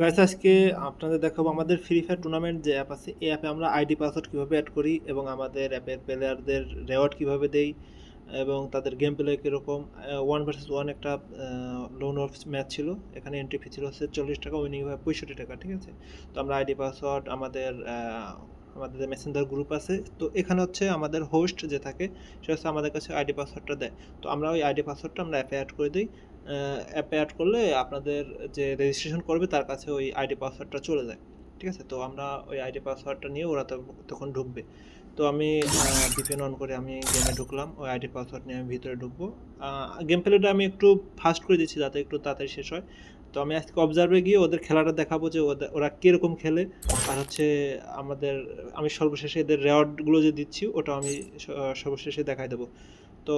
Guys আজকে আপনাদের দেখাবো আমাদের ফ্রি ফায়ার টুর্নামেন্ট যে অ্যাপ আছে। এই অ্যাপে আমরা আইডি পাসওয়ার্ড কীভাবে অ্যাড করি এবং আমাদের অ্যাপের প্লেয়ারদের রেওয়ার্ড কীভাবে দেই এবং তাদের গেম প্লে কীরকম ওয়ান ভার্সেস ওয়ান একটা লোন অফ ম্যাচ ছিল। এখানে এন্ট্রি ফি ছিল হচ্ছে চল্লিশ টাকা উইনিং হয় পঁয়ষট্টি টাকা, ঠিক আছে? তো আমরা আইডি পাসওয়ার্ড আমাদের আমাদের যে মেসেঞ্জার গ্রুপ আছে, তো এখানে হচ্ছে আমাদের হোস্ট যে থাকে, সে হচ্ছে আমাদের কাছে আইডি পাসওয়ার্ডটা দেয়। তো আমরা ওই আইডি পাসওয়ার্ডটা আমরা অ্যাপে অ্যাড করে দিই। অ্যাপে অ্যাড করলে আপনাদের যে রেজিস্ট্রেশন করবে তার কাছে ওই আইডি পাসওয়ার্ডটা চলে যায়। ঠিক আছে? তো আমরা ওই আইডি পাসওয়ার্ডটা নিয়ে ওরা তখন ঢুকবে। তো আমি ভিপিএন অন করে আমি গেমে ঢুকলাম। ওই আইডি পাসওয়ার্ড নিয়ে আমি ভিতরে ঢুকবো। গেম প্লেটা আমি একটু ফাস্ট করে দিচ্ছি যাতে একটু তাড়াতাড়ি শেষ হয়। তো আমি আজকে অবজার্ভে গিয়ে ওদের খেলাটা দেখাবো যে ওরা কীরকম খেলে। আর হচ্ছে আমাদের, আমি সর্বশেষে এদের রেওয়ার্ডগুলো যে দিচ্ছি ওটা আমি সর্বশেষে দেখাই দেবো। তো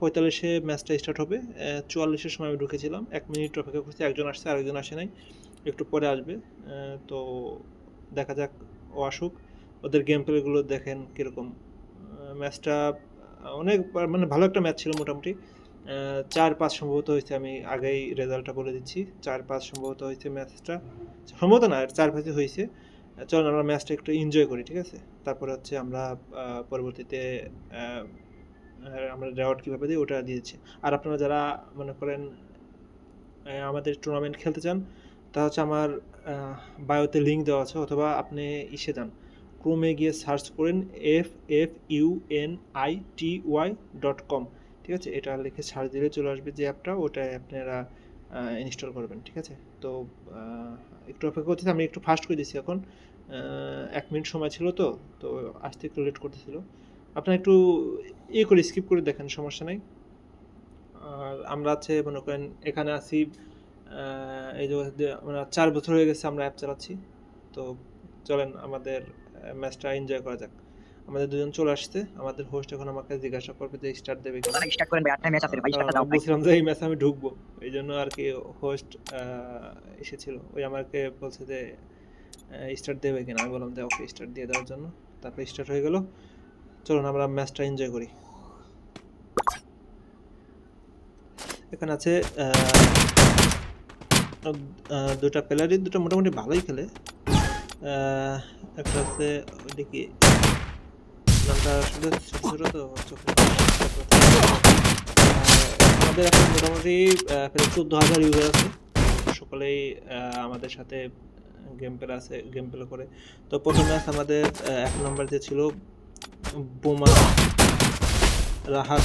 পঁয়তাল্লিশে ম্যাচটা স্টার্ট হবে। চুয়াল্লিশের সময় আমি ঢুকেছিলাম। এক মিনিট অপেক্ষা করছি, একজন আসছে, আরেকজন আসে নাই। একটু পরে আসবে। তো দেখা যাক, ও আসুক। ওদের গেম প্লেগুলো দেখেন কীরকম। ম্যাচটা, অনেক মানে ভালো একটা ম্যাচ ছিল মোটামুটি। চার পাঁচ সম্ভবত হয়েছে, আমি আগেই রেজাল্টটা বলে দিচ্ছি। চার পাঁচ সম্ভবত হয়েছে ম্যাচটা। সম্ভবত না চার পাঁচই হয়েছে। চলুন আমরা ম্যাচটা একটু এনজয় করি, ঠিক আছে? তারপরে হচ্ছে আমরা পরবর্তীতে আমরা রেওয়ার্ড কীভাবে দিই ওটা দিয়েছি। আর আপনারা যারা মনে করেন আমাদের টুর্নামেন্ট খেলতে চান, তা হচ্ছে আমার বায়োতে লিঙ্ক দেওয়া আছে অথবা আপনি ইসে যান। ক্রোমে গিয়ে সার্চ করেন F F U N I T Y dot com ঠিক আছে? এটা লিখে সার্চ দিলে চলে আসবে যে অ্যাপটা ওটা আপনারা ইনস্টল করবেন। ঠিক আছে? তো একটু অপেক্ষা করতেছি, আমি একটু ফাস্ট করে দিচ্ছি এখন। এক মিনিট সময় ছিল তো তো আসতে একটু লেট করতেছিল। আপনারা একটু ইয়ে করে স্কিপ করে দেখেন সমস্যা নেই। আর আমরা আছে মনে করেন এখানে আছি এই যে আমরা চার বছর হয়ে গেছে আমরা অ্যাপ চালাচ্ছি। তো চলেন আমাদের ম্যাচটা এনজয় করা যাক। আমাদের দুজন চলে আসছে আমাদের হোস্ট এখন আমাকে জিজ্ঞাসা করবে যে স্টার্ট দেবে কিনা। স্টার্ট করেন ভাই আটটা ম্যাচ আছে ভাই কারণ দাও বলছিলাম যে এই ম্যাচে আমি ঢুকবো। এই জন্য আর কি হোস্ট এসেছিল। ওই আমাকে বলছে যে স্টার্ট দেবে কিনা। আমি বললাম যে ওকে স্টার্ট দিয়ে দেওয়ার জন্য। তারপরে স্টার্ট হয়ে গেল। চলুন, আমরা ম্যাচটা এনজয় করি। এখানে আছে দুটা প্লেয়ারই, দুটো মোটামুটি ভালোই খেলে। একটা আছে ওইদিকে নামটা আসলে ছোট তো আমাদের এখন মোটামুটি প্রায় চোদ্দ হাজার ইউজার আছে। সকলেই আমাদের সাথে গেম প্লে আছে গেম প্লে করে। তো প্রথম ম্যাচ আমাদের এক নম্বর যে ছিল বোমা রাহাত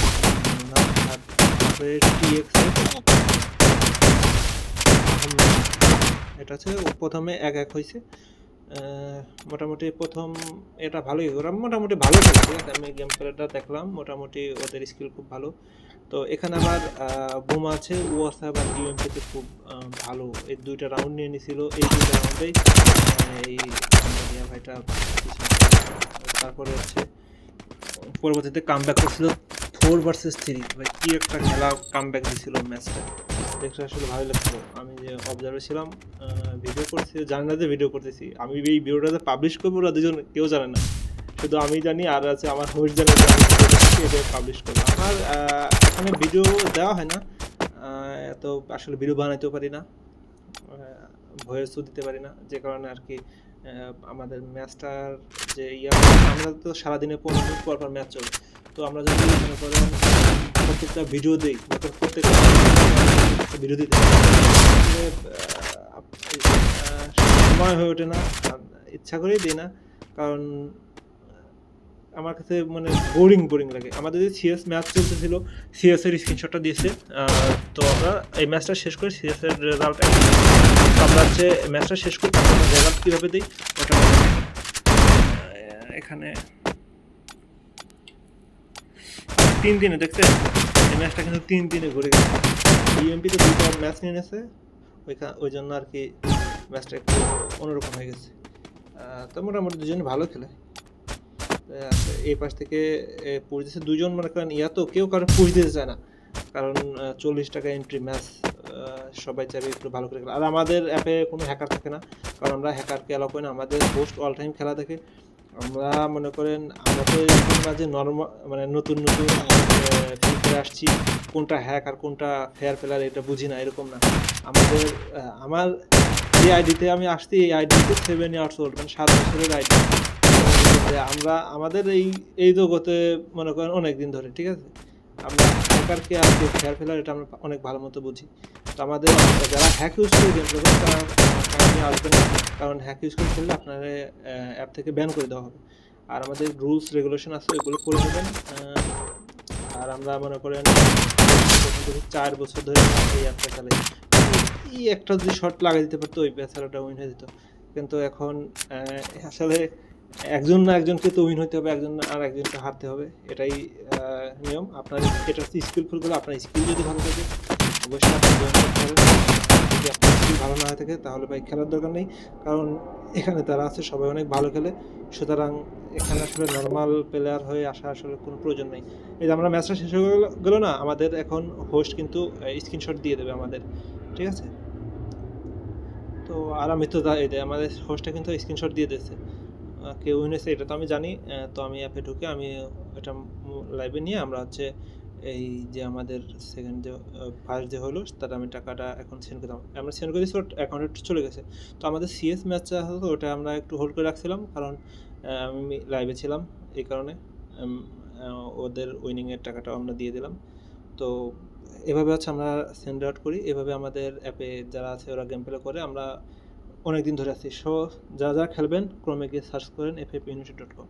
এটা হচ্ছে প্রথমে এক এক হয়েছে মোটামুটি প্রথম এটা ভালোই, ওরা মোটামুটি ভালো খেলে আমি গেম প্লেটা দেখলাম, মোটামুটি ওদের স্কিল খুব ভালো। তো এখানে আবার বোমা আছে ও আছে আবার ইউএমপিতে খুব ভালো। এই দুইটা রাউন্ড নিয়ে নিছিল। এই দুইটা রাউন্ডেই এই ভাইটা, তারপরে হচ্ছে পরবর্তীতে কাম ব্যাক করছিল ফোর ভার্সেস থ্রি ভাই, কি একটা খেলা কাম ব্যাক দিছিল ম্যাচটা দেখতে আসলে ভালো লাগছিল। আমি যে অবজার্ভে ছিলাম ভিডিও করছি, জানি না যে ভিডিও করতেছি। আমি এই ভিডিওটাতে পাবলিশ করব, ওরা দুজন কেউ জানে না। শুধু আমি জানি, আর আছে আমার হোস্ট জানে এটা পাবলিশ করব। আমার এখানে ভিডিও দেওয়া হয় না। এত আসলে ভিডিও বানাইতেও পারি না। ভয়েসও দিতে পারি না। যে কারণে আর কি আমাদের ম্যাচটার যে ইয়া, আমরা তো সারাদিনে পনেরো মিনিট পর পর ম্যাচ চলে। তো আমরা যদি মনে করেন প্রত্যেকটা ভিডিও দিই অর্থাৎ প্রত্যেকটা ভিডিও দিতে সময় হয়ে ওঠে না। ইচ্ছা করেই দিই না, কারণ আমার কাছে মানে বোরিং বোরিং লাগে। আমাদের যে সিএস ম্যাচ চলতেছিল সিএস এর স্ক্রিনশটটা দিয়েছে তো আমরা এই ম্যাচটা শেষ করে সিএস এর রেজাল্ট আমরা হচ্ছে ম্যাচটা শেষ করি রেজাল্ট কীভাবে দিই, ওটা এখানে তিন দিনে দেখছেন এই ম্যাচটা কিন্তু তিন দিনে ঘুরে গেছে। ইএমপি তো দুটো ম্যাচ নিয়ে নিয়েছে ওইখান ওই জন্য আর কি ম্যাচটা একটু অন্যরকম হয়ে গেছে। তো মোটামুটি দুজনে ভালো খেলে। এই পাশ থেকে পুশ দিচ্ছে দুজন মনে করেন ইয়া তো, কেউ কারও পুশ দিতে চায় না। কারণ চল্লিশ টাকা এন্ট্রি ম্যাচ সবাই চাইবে একটু ভালো করে খেলা। আর আমাদের অ্যাপে কোনো হ্যাকার থাকে না, কারণ আমরা হ্যাকারকে অ্যালাউ করি না, আমাদের পোস্ট অল টাইম খেলা দেখে। আমরা মনে করেন আমরা তো যে নর্মাল মানে নতুন নতুন ফ্রি আসছি, কোনটা হ্যাক আর কোনটা ফেয়ার ফেলার এটা বুঝি না, এরকম না। আমাদের আমার যে আইডিতে আমি আসছি, এই আইডিতে সেভেন ইয়ার্স ওল্ড মানে সাত বছরের আইডি আমরা আমাদের এই এই জগতে মনে করেন অনেক দিন ধরে ঠিক আছে? আমরা হ্যাকারকে আর যে ফেয়ার ফেলার এটা আমরা অনেক ভালো মতো বুঝি। তো আমাদের যারা হ্যাক ইউজ করে গেম করেন তারা কারণ হ্যাক ইউজ করে খেললে আপনার অ্যাপ থেকে ব্যান করে দেওয়া হবে। আর আমাদের রুলস রেগুলেশন আছে এগুলো করে আহ, আর আমরা মনে করেন চার বছর ধরে এই অ্যাপটা চালাই। এই একটা যদি শর্ট লাগাই দিতে পারতো ওই বেচারাটা উইন হয়ে যেত। কিন্তু এখন আসলে একজন না একজনকে তো উইন হতে হবে, একজন না আর একজনকে হারতে হবে, এটাই নিয়ম। আপনার এটা হচ্ছে স্কিলফুল করে আপনার স্কিল যদি ভালো থাকে, অবশ্যই আপনি join করতে যদি আপনার স্কিল ভালো না হয়ে থাকে, তাহলে ভাই খেলার দরকার নেই। কারণ এখানে তারা আছে, সবাই অনেক ভালো খেলে। সুতরাং এখানে আসলে নর্মাল প্লেয়ার হয়ে আসা আসলে কোনো প্রয়োজন নেই। এই যে আমরা ম্যাচটা শেষ হয়ে গেল- না, আমাদের এখন হোস্ট কিন্তু স্ক্রিনশট দিয়ে দেবে আমাদের। ঠিক আছে? তো আর আমি তো এই আমাদের হোস্টটা কিন্তু স্ক্রিনশট দিয়ে দিয়েছে। কে উইন হয়েছে এটা তো আমি জানি তো আমি অ্যাপে ঢুকে আমি এটা লাইভে নিয়ে আমরা হচ্ছে এই যে আমাদের সেকেন্ড যে ফার্স্ট যে হলো তার আমি টাকাটা এখন সেন্ড করলাম আমরা সেন্ড করে দিচ্ছি ওর অ্যাকাউন্টে চলে গেছে। তো আমাদের সিএস ম্যাচটা হতো, ওটা আমরা একটু হোল্ড করে রাখছিলাম, কারণ আমি লাইভে ছিলাম এই কারণে ওদের উইনিংয়ের টাকাটাও আমরা দিয়ে দিলাম। তো এভাবে হচ্ছে আমরা সেন্ড আউট করি। এভাবে আমাদের অ্যাপে যারা আছে, ওরা গেম প্লে করে, আমরা অনেক দিন ধরে আছি। সো যা যা খেলবেন, ক্রমে গিয়ে সার্চ করেন F F unity dot com